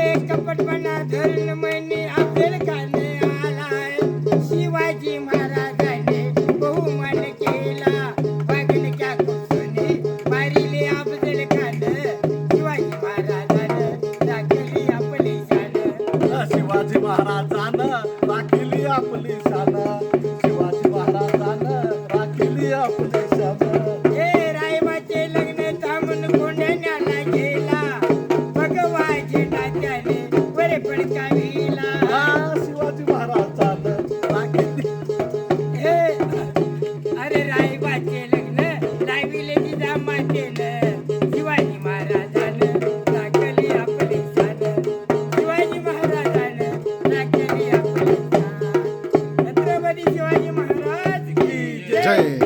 कपटपणा धरून म्हणे अफजल खान आलाय. शिवाजी महाराजाने बहुमान केला. वागणक्या कुसुने मारिले अफजल खान. शिवाजी महाराजानं राखली आपली शान. शिवाजी महाराजानं राखली आपली शान. शिवाजी महाराजानं राखली आपली शान. शिवाजी महाराजानं राखली हे, अरे रायबाचे लग्न शिवाजी महाराजानं आपली शिवाजी महाराजानं राखली आपली शान छत्रपती शिवाजी महाराज की जय.